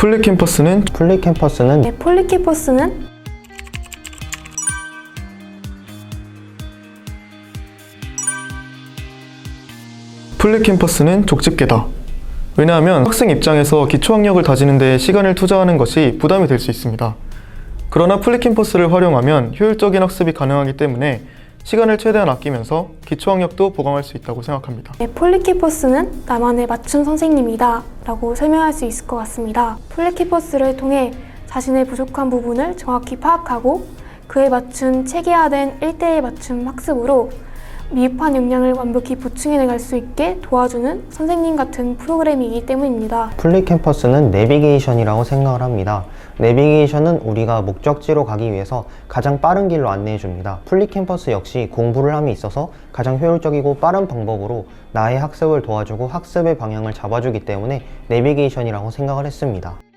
플리캠퍼스는 플리캠퍼스는 네, 폴리캠퍼스는 플리캠퍼스는 족집게다. 왜냐하면 학생 입장에서 기초학력을 다지는 데 시간을 투자하는 것이 부담이 될 수 있습니다. 그러나 플리캠퍼스를 활용하면 효율적인 학습이 가능하기 때문에 시간을 최대한 아끼면서 기초학력도 보강할 수 있다고 생각합니다. 네, 폴리키퍼스는 나만의 맞춤 선생님이다 라고 설명할 수 있을 것 같습니다. 폴리키퍼스를 통해 자신의 부족한 부분을 정확히 파악하고 그에 맞춘 체계화된 1대1 맞춤 학습으로 미흡한 역량을 완벽히 보충해 나갈 수 있게 도와주는 선생님 같은 프로그램이기 때문입니다. 플리 캠퍼스는 내비게이션이라고 생각을 합니다. 내비게이션은 우리가 목적지로 가기 위해서 가장 빠른 길로 안내해 줍니다. 플리캠퍼스 역시 공부를 함에 있어서 가장 효율적이고 빠른 방법으로 나의 학습을 도와주고 학습의 방향을 잡아주기 때문에 내비게이션이라고 생각을 했습니다.